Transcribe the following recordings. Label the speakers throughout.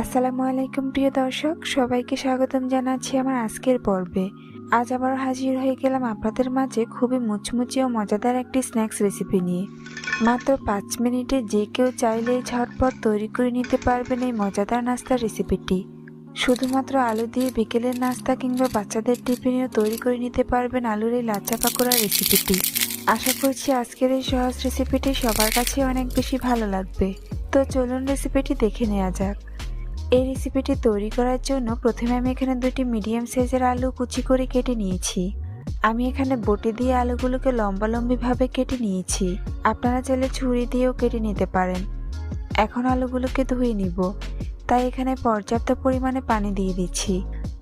Speaker 1: আসসালামু আলাইকুম, প্রিয় দর্শক। সবাইকে স্বাগতম জানাচ্ছি আমার আজকের পর্বে। আজ আবার হাজির হয়ে গেলাম আপনাদের মাঝে খুবই মুচমুচে ও মজাদার একটি স্ন্যাক্স রেসিপি নিয়ে। মাত্র পাঁচ মিনিটে যে কেউ চাইলেই ঝটপট তৈরি করে নিতে পারবেন এই মজাদার নাস্তার রেসিপিটি। শুধুমাত্র আলু দিয়ে বিকেলের নাস্তা কিংবা বাচ্চাদের টিফিনেও তৈরি করে নিতে পারবেন আলুর এই লাচ্চা পাকোড়া রেসিপিটি। আশা করছি আজকের এই সহজ রেসিপিটি সবার কাছে অনেক বেশি ভালো লাগবে। তো চলুন রেসিপিটি দেখে নেওয়া যাক। এই রেসিপিটি তৈরি করার জন্য প্রথমে আমি এখানে দুটি মিডিয়াম সাইজের আলু কুচি করে কেটে নিয়েছি। আমি এখানে বটি দিয়ে আলুগুলোকে লম্বালম্বিভাবে কেটে নিয়েছি। আপনারা চাইলে ছুরি দিয়েও কেটে নিতে পারেন। এখন আলুগুলোকে ধুয়ে নিব। তাই এখানে পর্যাপ্ত পরিমাণে পানি দিয়ে দিচ্ছি।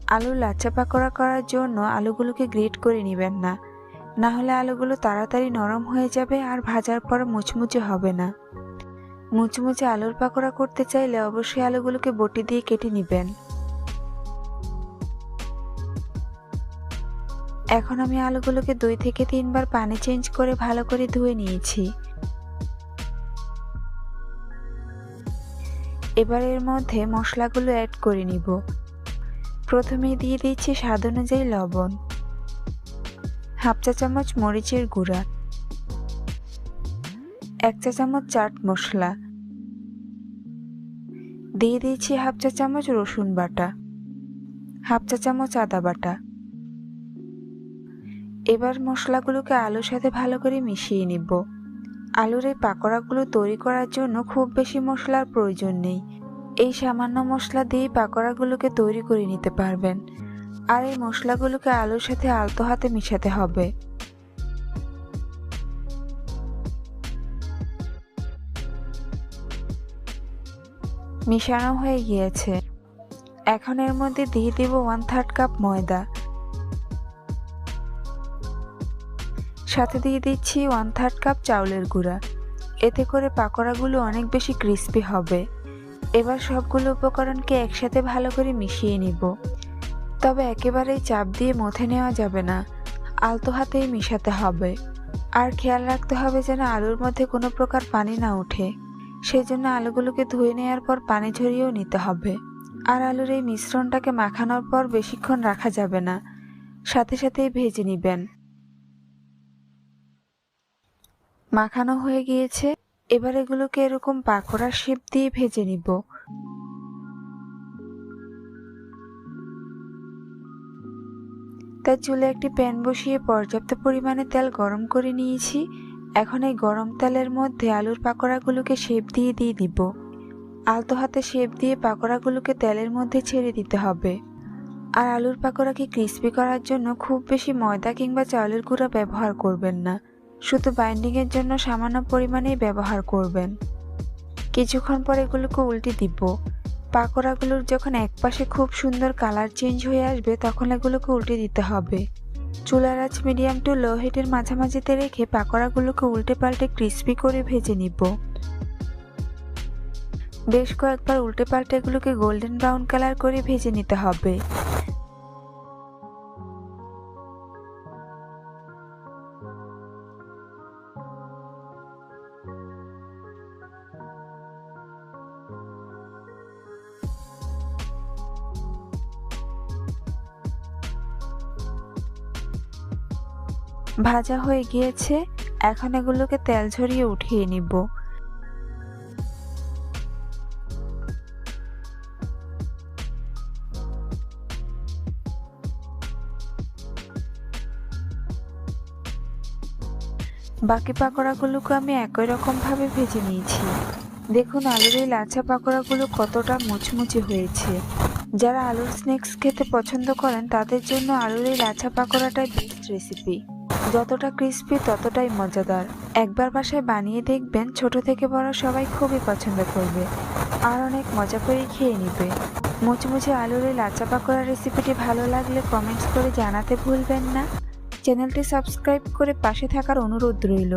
Speaker 1: আলু লাচ্চা পাকোড়া করার জন্য আলুগুলোকে গ্রেট করে নেবেন না। না হলে আলুগুলো তাড়াতাড়ি নরম হয়ে যাবে আর ভাজার পর মুচমুচে হবে না। মুচমুচে আলুর পাকোড়া করতে চাইলে অবশ্যই আলুগুলোকে বটি দিয়ে কেটে নেবেন। এখন আমি আলুগুলোকে দুই থেকে তিনবার পানি চেঞ্জ করে ভালো করে ধুয়ে নিয়েছি। এবার এর মধ্যে মশলাগুলো অ্যাড করে নিব। প্রথমে দিয়ে দিচ্ছি স্বাদ অনুযায়ী লবণ। হাফ চা চামচ মরিচের গুঁড়া, এক চা চামচ চাট মশলা, দিয়ে দিয়েছি হাফ চা চামচ রসুন বাটা, হাফ চা চামচ আদা বাটা। এবার মশলাগুলোকে আলুর সাথে ভালো করে মিশিয়ে নিব। আলুর এই পাকোড়াগুলো তৈরি করার জন্য খুব বেশি মশলার প্রয়োজন নেই। এই সামান্য মশলা দিয়ে পাকোড়াগুলোকে তৈরি করে নিতে পারবেন। আর এই মশলাগুলোকে আলুর সাথে আলতো হাতে মিশাতে হবে। মিশানো হয়ে গিয়েছে। এখন এর মধ্যে দিয়ে দিব ওয়ান থার্ড কাপ ময়দা। সাথে দিয়ে দিচ্ছি ওয়ান থার্ড কাপ চাউলের গুঁড়া। এতে করে পাকোড়াগুলো অনেক বেশি ক্রিস্পি হবে। এবার সবগুলো উপকরণকে একসাথে ভালো করে মিশিয়ে নিব। তবে একেবারেই চাপ দিয়ে মথে নেওয়া যাবে না। আলতো হাতেই মিশাতে হবে। আর খেয়াল রাখতে হবে যেন আলুর মধ্যে কোনো প্রকার পানি না ওঠে। সেই জন্য আলুগুলোকে ধুয়ে নেওয়ার পর পানি ঝরিয়েও নিতে হবে। আর আলুর এই মিশ্রণটাকে মাখানোর পর বেশিক্ষণ রাখা যাবে না। সাথে সাথেই ভেজে নেবেন। মাখানো হয়ে গিয়েছে। এবার এগুলোকে এরকম পাকোড়ার শেপ দিয়ে ভেজে নিব। তাই চুলে একটি প্যান বসিয়ে পর্যাপ্ত পরিমাণে তেল গরম করে নিয়েছি। এখন এই গরম তেলের মধ্যে আলুর পাকোড়াগুলোকে শেপ দিয়ে দিয়ে দিব। আলতো হাতে শেপ দিয়ে পাকোড়াগুলোকে তেলের মধ্যে ছেড়ে দিতে হবে। আর আলুর পাকোড়াকে ক্রিস্পি করার জন্য খুব বেশি ময়দা কিংবা চাউলের গুঁড়া ব্যবহার করবেন না। শুধু বাইন্ডিংয়ের জন্য সামান্য পরিমাণেই ব্যবহার করবেন। কিছুক্ষণ পর এগুলোকে উল্টে দিব। পাকোড়াগুলোর যখন একপাশে খুব সুন্দর কালার চেঞ্জ হয়ে আসবে, তখন এগুলোকে উল্টে দিতে হবে। চুলার আঁচ মিডিয়াম টু লো হিটের মাঝামাঝিতে রেখে পাকোড়াগুলোকে উল্টে পাল্টে ক্রিস্পি করে ভেজে নিব। বেশ কয়েকবার উল্টে পাল্টে এগুলোকে গোল্ডেন ব্রাউন কালার করে ভেজে নিতে হবে। ভাজা হয়ে গিয়েছে, এখন এগুলোকে তেল ঝরিয়ে উঠিয়ে নিব। বাকি পাকোড়াগুলোকে আমি একই রকমভাবে ভেজে নিয়েছি। দেখুন আলুর এই লাচা পাকোড়াগুলো কতটা মুচমুচে হয়েছে। যারা আলুর স্ন্যাক্স খেতে পছন্দ করেন, তাদের জন্য আলুর এই লাচা পাকোড়াটাই বেস্ট রেসিপি যতটা ক্রিস্পি ততটাই মজাদার। একবার বাসায় বানিয়ে দেখবেন ছোট থেকে বড় সবাই খুবই পছন্দ করবে আর অনেক মজা করে খেয়ে নিবে। মুচমুচে আলুর লাচা পাকোড়া রেসিপিটি ভালো লাগলে কমেন্টস করে জানাতে ভুলবেন না। চ্যানেলটি সাবস্ক্রাইব করে পাশে থাকার অনুরোধ রইল।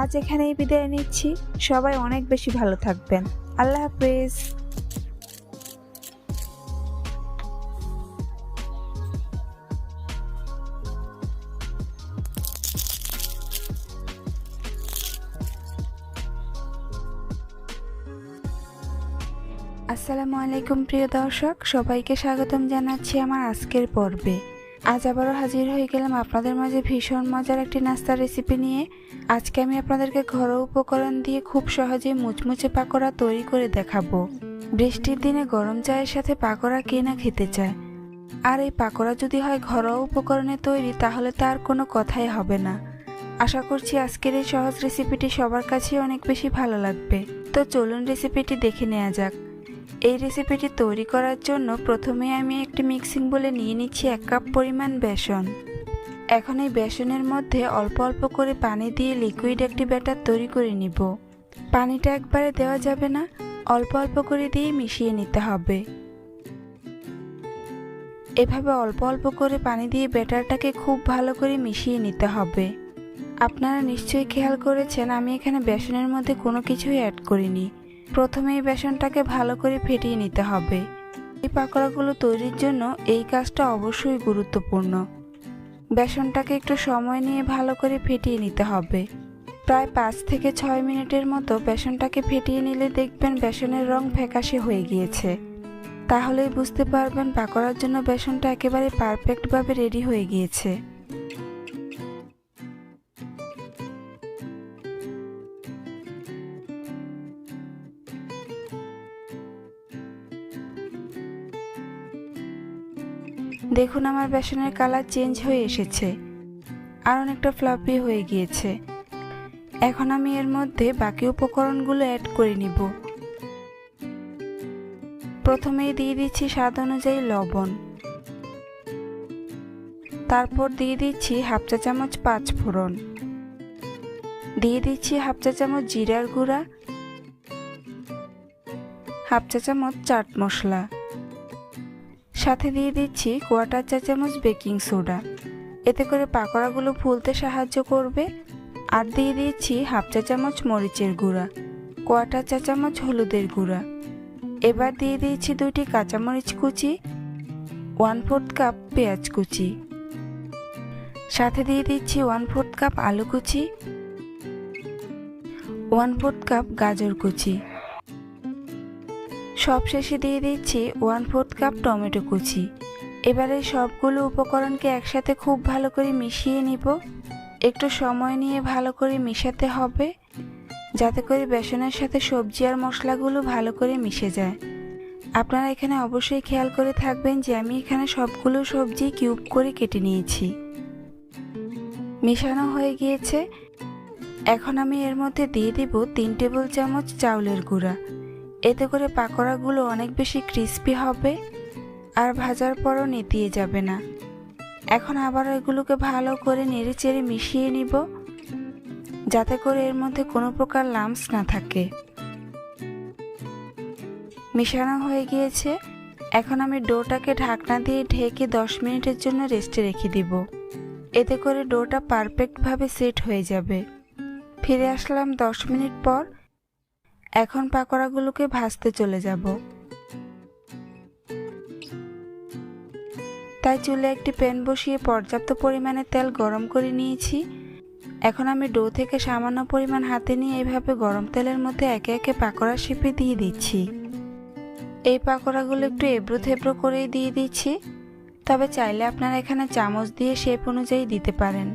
Speaker 1: আজ এখানেই বিদায় নিচ্ছি। সবাই অনেক বেশি ভালো থাকবেন। আল্লাহ হাফেজ। আসসালামু আলাইকুম, প্রিয় দর্শক। সবাইকে স্বাগতম জানাচ্ছি আমার আজকের পর্বে। আজ আবারও হাজির হয়ে গেলাম আপনাদের মাঝে ভীষণ মজার একটি নাস্তার রেসিপি নিয়ে। আজকে আমি আপনাদেরকে ঘরোয়া উপকরণ দিয়ে খুব সহজে মুচমুচে পাকোড়া তৈরি করে দেখাবো। বৃষ্টির দিনে গরম চায়ের সাথে পাকোড়া কে না খেতে চায়? আর এই পাকোড়া যদি হয় ঘরোয়া উপকরণে তৈরি, তাহলে তার কোনো কথাই হবে না। আশা করছি আজকের এই সহজ রেসিপিটি সবার কাছেই অনেক বেশি ভালো লাগবে। তো চলুন রেসিপিটি দেখে নেওয়া যাক। এই রেসিপিটি তৈরি করার জন্য প্রথমে আমি একটি মিক্সিং বলে নিয়ে নিচ্ছি এক কাপ পরিমাণ বেসন। এখন এই বেসনের মধ্যে অল্প অল্প করে পানি দিয়ে লিকুইড একটি ব্যাটার তৈরি করে নিব। পানিটা একবারে দেওয়া যাবে না, অল্প অল্প করে দিয়ে মিশিয়ে নিতে হবে। এভাবে অল্প অল্প করে পানি দিয়ে ব্যাটারটাকে খুব ভালো করে মিশিয়ে নিতে হবে। আপনারা নিশ্চয়ই খেয়াল করেছেন, আমি এখানে বেসনের মধ্যে কোনো কিছুই অ্যাড করিনি। প্রথমে এই বেসনটাকে ভালো করে ফেটিয়ে নিতে হবে। এই পাকোড়াগুলো তৈরির জন্য এই কাজটা অবশ্যই গুরুত্বপূর্ণ। বেসনটাকে একটু সময় নিয়ে ভালো করে ফেটিয়ে নিতে হবে। প্রায় পাঁচ থেকে ছয় মিনিটের মতো বেসনটাকে ফেটিয়ে নিলে দেখবেন বেসনের রং ফ্যাকাশে হয়ে গিয়েছে। তাহলেই বুঝতে পারবেন পাকোড়ার জন্য বেসনটা একেবারে পারফেক্টভাবে রেডি হয়ে গিয়েছে। দেখুন আমার বেসনের কালার চেঞ্জ হয়ে এসেছে। আর অনেকটা ফ্লাপি হয়ে গিয়েছে। এখন আমি এর মধ্যে বাকি উপকরণগুলো অ্যাড করে নিব। প্রথমেই দিয়ে দিচ্ছি স্বাদ অনুযায়ী লবণ। তারপর দিয়ে দিচ্ছি হাফ চা চামচ পাঁচ ফোড়ন। দিয়ে দিচ্ছি হাফ চা চামচ জিরার গুঁড়া। হাফ চা চামচ চাট মশলা। সাথে দিয়ে দিচ্ছি কোয়াটার চা চামচ বেকিং সোডা এতে করে পাকোড়াগুলো ফুলতে সাহায্য করবে। আর দিয়ে দিচ্ছি হাফ চা চামচ মরিচের গুঁড়া কোয়াটার চা চামচ হলুদের গুঁড়া। এবার দিয়ে দিয়েছি দুইটি কাঁচামরিচ কুচি ওয়ান ফোর্থ কাপ পেঁয়াজ কুচি। সাথে দিয়ে দিচ্ছি ওয়ান ফোর্থ কাপ আলু কুচি ওয়ান ফোর্থ কাপ গাজর কুচি। সব শেষে দিয়ে দিচ্ছি ওয়ান ফোর্থ কাপ টমেটো কুচি। এবারে সবগুলো উপকরণকে একসাথে খুব ভালো করে মিশিয়ে নিব। একটু সময় নিয়ে ভালো করে মিশাতে হবে, যাতে করে বেসনের সাথে সবজি আর মশলাগুলো ভালো করে মিশে যায়। আপনারা এখানে অবশ্যই খেয়াল করে থাকবেন যে আমি এখানে সবগুলো সবজি কিউব করে কেটে নিয়েছি। মিশানো হয়ে গিয়েছে। এখন আমি এর মধ্যে দিয়ে দিব তিন টেবিল চামচ চাউলের গুঁড়া। এতে করে পাকোড়াগুলো অনেক বেশি ক্রিস্পি হবে আর ভাজার পরও নেতিয়ে যাবে না। এখন আবার এগুলোকে ভালো করে নেড়ে চেড়ে মিশিয়ে নিব, যাতে করে এর মধ্যে কোনো প্রকার লামস না থাকে। মিশানো হয়ে গিয়েছে। এখন আমি ডোটাকে ঢাকনা দিয়ে ঢেকে দশ মিনিটের জন্য রেস্টে রেখে দিব। এতে করে ডোটা পারফেক্টভাবে সেট হয়ে যাবে। ফিরে আসলাম দশ মিনিট পর। এখন পাকোড়াগুলোকে ভাজতে চলে যাব। তাই চুলে একটি প্যান বসিয়ে পর্যাপ্ত পরিমাণে তেল গরম করে নিয়েছি। এখন আমি ডো থেকে সামান্য পরিমাণ হাতে নিয়ে এইভাবে গরম তেলের মধ্যে একে একে পাকোড়া শেপে দিয়ে দিচ্ছি। এই পাকোড়াগুলো একটু এবড়ো থেবড়ো করেই দিয়ে দিচ্ছি। তবে চাইলে আপনারা এখানে চামচ দিয়ে শেপ অনুযায়ী দিতে পারেন।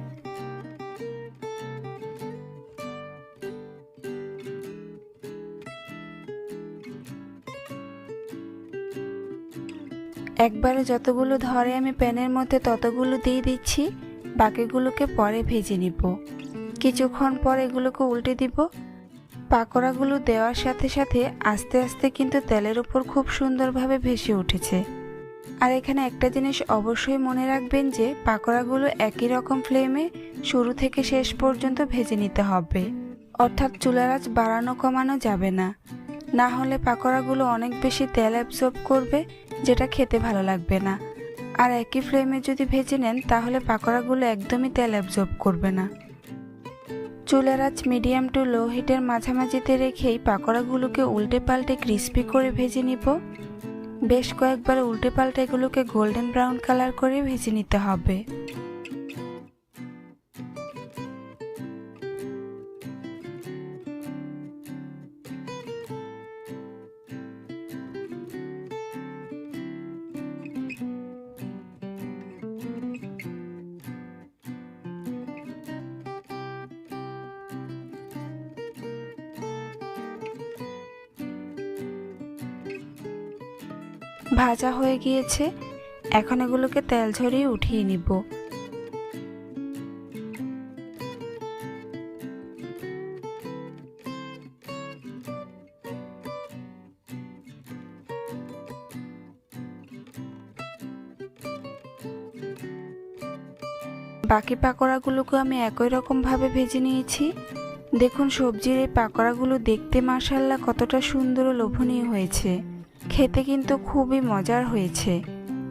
Speaker 1: একবারে যতগুলো ধরে আমি প্যানের মধ্যে ততগুলো দিয়ে দিচ্ছি, বাকিগুলোকে পরে ভেজে নিব। কিছুক্ষণ পর এগুলোকে উল্টে দিব। পাকোড়াগুলো দেওয়ার সাথে সাথে আস্তে আস্তে কিন্তু তেলের উপর খুব সুন্দরভাবে ভেসে উঠেছে। আর এখানে একটা জিনিস অবশ্যই মনে রাখবেন যে, পাকোড়াগুলো একই রকম ফ্লেমে শুরু থেকে শেষ পর্যন্ত ভেজে নিতে হবে। অর্থাৎ চুলার আঁচ বাড়ানো কমানো যাবে না। না হলে পাকোড়াগুলো অনেক বেশি তেল অ্যাবজর্ব করবে, যেটা খেতে ভালো লাগবে না। আর একই ফ্লেমে যদি ভেজে নেন, তাহলে পাকোড়াগুলো একদমই তেল অ্যাবজর্ব করবে না। চুলার আঁচ মিডিয়াম টু লো হিটের মাঝামাঝিতে রেখেই পাকোড়াগুলোকে উল্টে পাল্টে ক্রিস্পি করে ভেজে নিব। বেশ কয়েকবার উল্টে পাল্টে এগুলোকে গোল্ডেন ব্রাউন কালার করে ভেজে নিতে হবে। ভাজা হয়ে গিয়েছে। এখন এগুলোকে তেল ঝরিয়ে উঠিয়ে নিব। বাকি পাকোড়াগুলোকে আমি একই রকমভাবে ভেজে নিয়েছি। দেখুন সবজির এই পাকোড়াগুলো দেখতে মাসাল্লা কতটা সুন্দর ও লোভনীয় হয়েছে। খেতে কিন্তু খুবই মজার হয়েছে।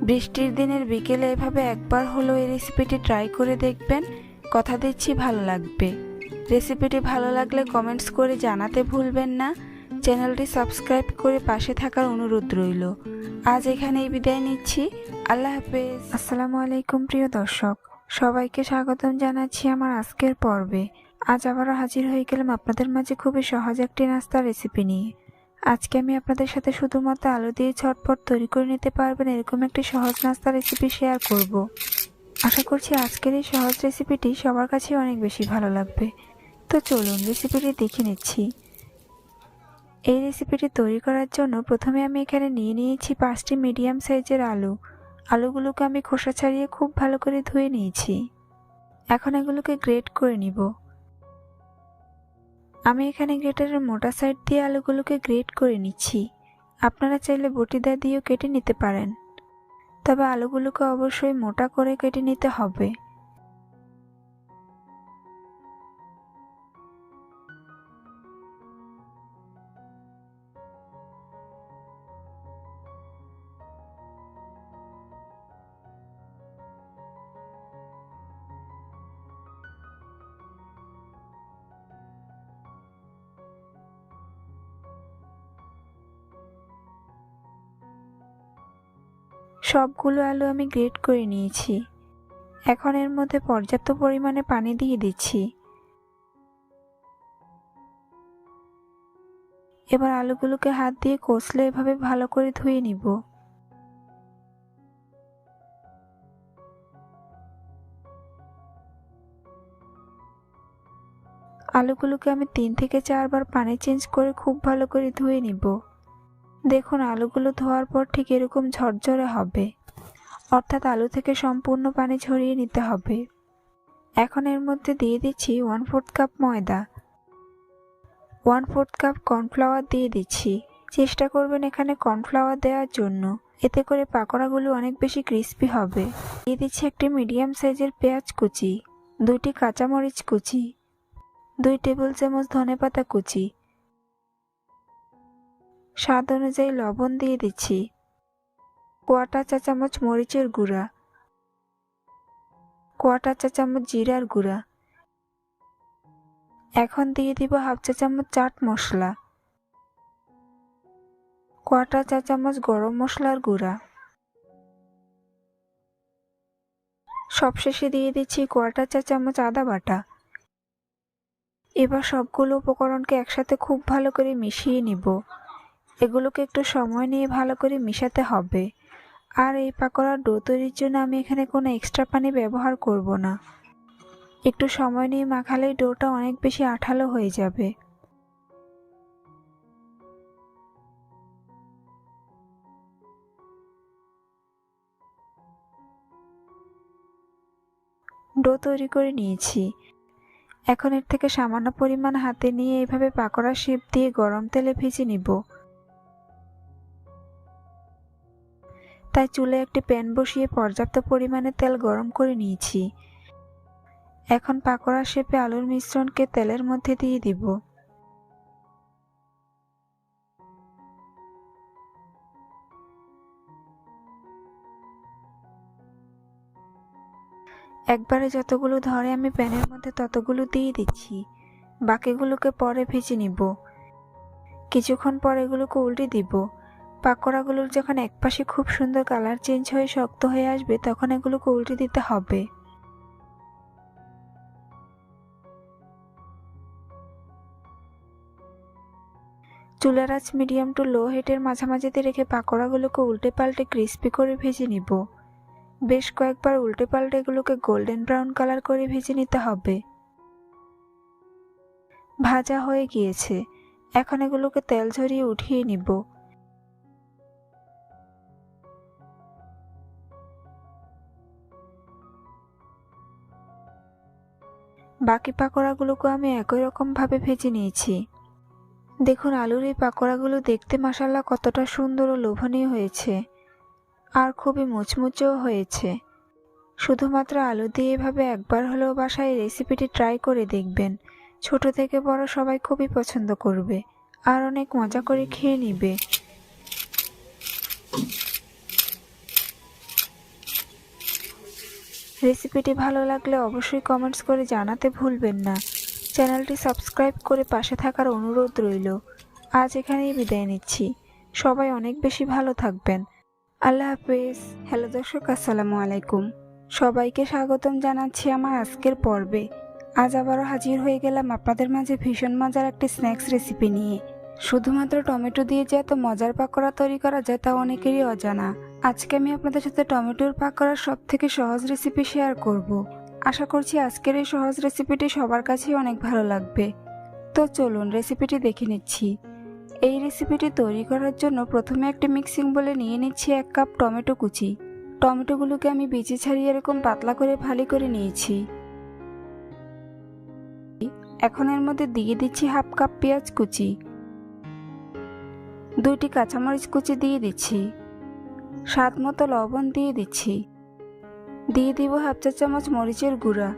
Speaker 1: বৃষ্টির দিনের বিকেলে এভাবে একবার হলো এই রেসিপিটি ট্রাই করে দেখবেন, কথা দিচ্ছি ভালো লাগবে। রেসিপিটি ভালো লাগলে কমেন্টস করে জানাতে ভুলবেন না। চ্যানেলটি সাবস্ক্রাইব করে পাশে থাকার অনুরোধ রইল। আজ এখানেই বিদায় নিচ্ছি। আল্লাহ হাফেজ। আসসালামু আলাইকুম প্রিয় দর্শক। সবাইকে স্বাগতম জানাচ্ছি আমার আজকের পর্বে। আজ আবারও হাজির হয়ে গেলাম আপনাদের মাঝে খুবই সহজ একটি নাস্তার রেসিপি নিয়ে। আজকে আমি আপনাদের সাথে শুধুমাত্র আলু দিয়ে ঝটপট তৈরি করে নিতে পারবেন এরকম একটি সহজ নাস্তা রেসিপি শেয়ার করব। আশা করছি আজকের এই সহজ রেসিপিটি সবার কাছে অনেক বেশি ভালো লাগবে। তো চলুন রেসিপিটি দেখে নিচ্ছি। এই রেসিপিটি তৈরি করার জন্য প্রথমে আমি এখানে নিয়ে নিয়েছি পাঁচটি মিডিয়াম সাইজের আলু। আলুগুলোকে আমি খোসা ছাড়িয়ে খুব ভালো করে ধুয়ে নিয়েছি। এখন এগুলোকে গ্রেট করে নিব। আমি এখানে গ্রেটারের মোটা সাইড দিয়ে আলুগুলোকে গ্রেট করে নিচ্ছি। আপনারা চাইলে বটিদা দিয়েও কেটে নিতে পারেন। তবে আলুগুলোকে অবশ্যই মোটা করে কেটে নিতে হবে। সবগুলো আলু আমি গ্রেট করে নিয়েছি। এখন এর মধ্যে পর্যাপ্ত পরিমাণে পানি দিয়ে দিচ্ছি। এবার আলুগুলোকে হাত দিয়ে কষলে এভাবে ভালো করে ধুয়ে নিব। আলুগুলোকে আমি তিন থেকে চারবার পানি চেঞ্জ করে খুব ভালো করে ধুয়ে নিব। দেখুন, আলুগুলো ধোয়ার পর ঠিক এরকম ঝরঝরে হবে। অর্থাৎ আলু থেকে সম্পূর্ণ পানি ঝরিয়ে নিতে হবে। এখন এর মধ্যে দিয়ে দিচ্ছি ওয়ান ফোর্থ কাপ ময়দা। ওয়ান ফোর্থ কাপ কর্নফ্লাওয়ার দিয়ে দিচ্ছি। চেষ্টা করবেন এখানে কর্নফ্লাওয়ার দেওয়ার জন্য। এতে করে পাকোড়াগুলো অনেক বেশি ক্রিস্পি হবে। দিয়ে দিচ্ছি একটি মিডিয়াম সাইজের পেঁয়াজ কুচি, দুইটি কাঁচামরিচ কুচি, দুই টেবিল চামচ ধনেপাতা কুচি স্বাদ অনুযায়ী লবণ দিয়ে দিচ্ছি। কোয়াটা চা চামচ মরিচের গুঁড়া। কোয়াটা চা চামচ জিরার গুঁড়া। এখন দিয়ে দিব হাফ চা চামচ চাট মশলা। কোয়াটা চা চামচ গরম মশলার গুঁড়া। সবশেষে দিয়ে দিচ্ছি কোয়াটা চা চামচ আদা বাটা। এবার সবগুলো উপকরণকে একসাথে খুব ভালো করে মিশিয়ে নিব। এগুলোকে একটু সময় নিয়ে ভালো করে মিশাতে হবে। আর এই পাকোড়ার ডো তৈরির জন্য আমি এখানে কোনো এক্সট্রা পানি ব্যবহার করব না। একটু সময় নিয়ে মাখালেই ডোটা অনেক বেশি আঠালো হয়ে যাবে। ডো তৈরি করে নিয়েছি। এখন এর থেকে সামান্য পরিমাণ হাতে নিয়ে এইভাবে পাকোড়া শেপ দিয়ে গরম তেলে ভেজে নিব। তাই চুলে একটি প্যান বসিয়ে পর্যাপ্ত পরিমাণে তেল গরম করে নিয়েছি। এখন পাকোড়া শেপে আলুর মিশ্রণকে তেলের মধ্যে দিয়ে দিব। একবারে যতগুলো ধরে আমি প্যানের মধ্যে ততগুলো দিয়ে দিচ্ছি। বাকিগুলোকে পরে ভেজে নিব। কিছুক্ষণ পর এগুলোকে উল্টে দিব। পাকোড়াগুলোর যখন একপাশে খুব সুন্দর কালার চেঞ্জ হয়ে শক্ত হয়ে আসবে, তখন এগুলোকে উল্টে দিতে হবে। চুলার আঁচ মিডিয়াম টু লো হিটের মাঝামাঝিতে রেখে পাকোড়াগুলোকে উল্টে পাল্টে ক্রিস্পি করে ভেজে নিব। বেশ কয়েকবার উল্টে পাল্টে এগুলোকে গোল্ডেন ব্রাউন কালার করে ভেজে নিতে হবে। ভাজা হয়ে গিয়েছে। এখন এগুলোকে তেল ঝরিয়ে উঠিয়ে নিব। বাকি পাকোড়াগুলোকে আমি একই রকমভাবে ভেজে নিয়েছি। দেখুন, আলুর এই পাকোড়াগুলো দেখতে মশাল্লা কতটা সুন্দর ও লোভনীয় হয়েছে। আর খুবই মুচমুচেও হয়েছে। শুধুমাত্র আলু দিয়ে এভাবে একবার হলেও বাসায় রেসিপিটি ট্রাই করে দেখবেন। ছোট থেকে বড় সবাই খুবই পছন্দ করবে। আর অনেক মজা করে খেয়ে নিবে। রেসিপিটি ভালো লাগলে অবশ্যই কমেন্টস করে জানাতে ভুলবেন না। চ্যানেলটি সাবস্ক্রাইব করে পাশে থাকার অনুরোধ রইল। আজ এখানেই বিদায় নিচ্ছি। সবাই অনেক বেশি ভালো থাকবেন। আল্লাহ হাফেজ। হ্যালো দর্শক, আসসালামু আলাইকুম। সবাইকে স্বাগতম জানাচ্ছি আমার আজকের পর্বে। আজ আবারও হাজির হয়ে গেলাম আপনাদের মাঝে ভীষণ মজার একটি স্ন্যাক্স রেসিপি নিয়ে। শুধুমাত্র টমেটো দিয়ে যে এত মজার পাকোড়া তৈরি করা যায় তা অনেকেরই অজানা। আজকে আমি আপনাদের সাথে টমেটোর পাক করার সব থেকে সহজ রেসিপি শেয়ার করব। আশা করছি আজকের এই সহজ রেসিপিটি সবার কাছেই অনেক ভালো লাগবে। তো চলুন রেসিপিটি দেখে নিচ্ছি। এই রেসিপিটি তৈরি করার জন্য প্রথমে একটি মিক্সিং বলে নিয়ে নিচ্ছি এক কাপ টমেটো কুচি। টমেটোগুলোকে আমি বিচি ছাড়িয়ে এরকম পাতলা করে ভালি করে নিয়েছি। এখন এর মধ্যে দিয়ে দিচ্ছি হাফ কাপ পেঁয়াজ কুচি। দুইটি কাঁচামরিচ কুচি দিয়ে দিচ্ছি। স্বাদ মতো লবণ দিয়ে দিচ্ছি। দিয়ে দিব হাফ চা চামচ মরিচের গুঁড়া।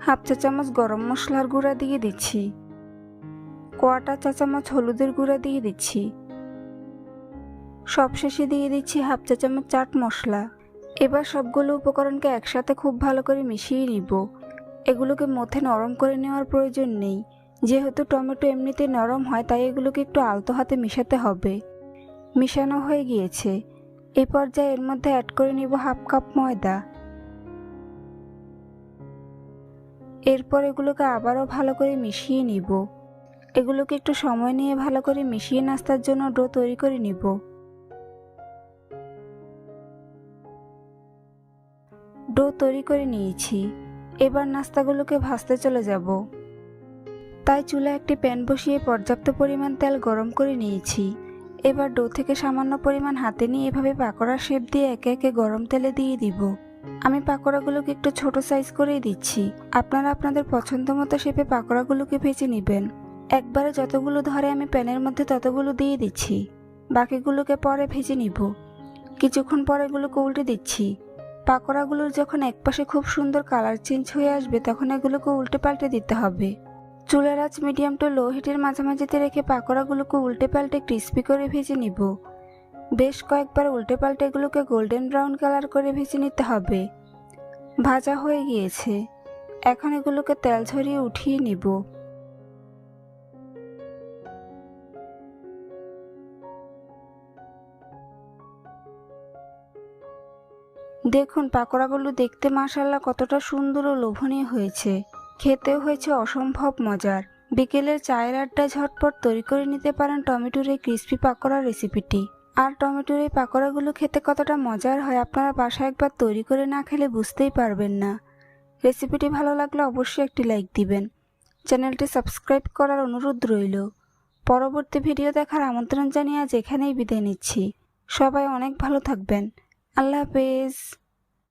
Speaker 1: হাফ চা চামচ গরম মশলার গুঁড়া দিয়ে দিচ্ছি। কোয়াটা চা চামচ হলুদের গুঁড়া দিয়ে দিচ্ছি। সবশেষে দিয়ে দিচ্ছি হাফ চা চামচ চাট মশলা। এবার সবগুলো উপকরণকে একসাথে খুব ভালো করে মিশিয়ে নিব। এগুলোকে মধ্যে নরম করে নেওয়ার প্রয়োজন নেই। যেহেতু টমেটো এমনিতে নরম হয়, তাই এগুলোকে একটু আলতো হাতে মিশাতে হবে। মিশানো হয়ে গিয়েছে। এই পর্যায়ে এর মধ্যে অ্যাড করে নিব হাফ কাপ ময়দা। এরপর এগুলোকে আবারও ভালো করে মিশিয়ে নিব। এগুলোকে একটু সময় নিয়ে ভালো করে মিশিয়ে নাস্তার জন্য ডো তৈরি করে নিব। ডো তৈরি করে নিয়েছি। এবার নাস্তাগুলোকে ভাজতে চলে যাব। তাই চুলা একটি প্যান বসিয়ে পর্যাপ্ত পরিমাণ তেল গরম করে নিয়েছি। এবার ডো থেকে সামান্য পরিমাণ হাতে নিয়ে এভাবে পাকোড়া শেপ দিয়ে একে একে গরম তেলে দিয়ে দিব। আমি পাকোড়াগুলোকে একটু ছোট সাইজ করেই দিচ্ছি। আপনারা আপনাদের পছন্দ মতো শেপে পাকোড়াগুলোকে ভেজে নেবেন। একবারে যতগুলো ধরে আমি প্যানের মধ্যে ততগুলো দিয়ে দিচ্ছি। বাকিগুলোকে পরে ভেজে নিব। কিছুক্ষণ পরে এগুলোকে উল্টে দিচ্ছি। পাকোড়াগুলোর যখন একপাশে খুব সুন্দর কালার চেঞ্জ হয়ে আসবে, তখন এগুলোকে উল্টে পাল্টে দিতে হবে। চুলার আঁচ মিডিয়াম টু লো হিটের মাঝামাঝিতে রেখে পাকোড়াগুলোকে উল্টে পাল্টে ক্রিস্পি করে ভেজে নিব। বেশ কয়েকবার উল্টে পাল্টে এগুলোকে গোল্ডেন ব্রাউন কালার করে ভেজে নিতে হবে। ভাজা হয়ে গিয়েছে। এখন এগুলোকে তেল ঝরিয়ে উঠিয়ে নিব। দেখুন, পাকোড়াগুলো দেখতে মাসাল্লাহ কতটা সুন্দর ও লোভনীয় হয়েছে। খেতেও হয়েছে অসম্ভব মজার। বিকেলের চায়ের আড্ডায় ঝটপট তৈরি করে নিতে পারেন টমেটোর এই ক্রিস্পি পাকোড়া রেসিপিটি আর টমেটোর এই পাকোড়াগুলো খেতে কতটা মজার হয় আপনারা বাসায় একবার তৈরি করে না খেলে বুঝতেই পারবেন না। রেসিপিটি ভালো লাগলে অবশ্যই একটি লাইক দিবেন। চ্যানেলটি সাবস্ক্রাইব করার অনুরোধ রইল। পরবর্তী ভিডিও দেখার আমন্ত্রণ জানিয়ে আজ এখানেই বিদায় নিচ্ছি। সবাই অনেক ভালো থাকবেন। আল্লাহ হাফেজ।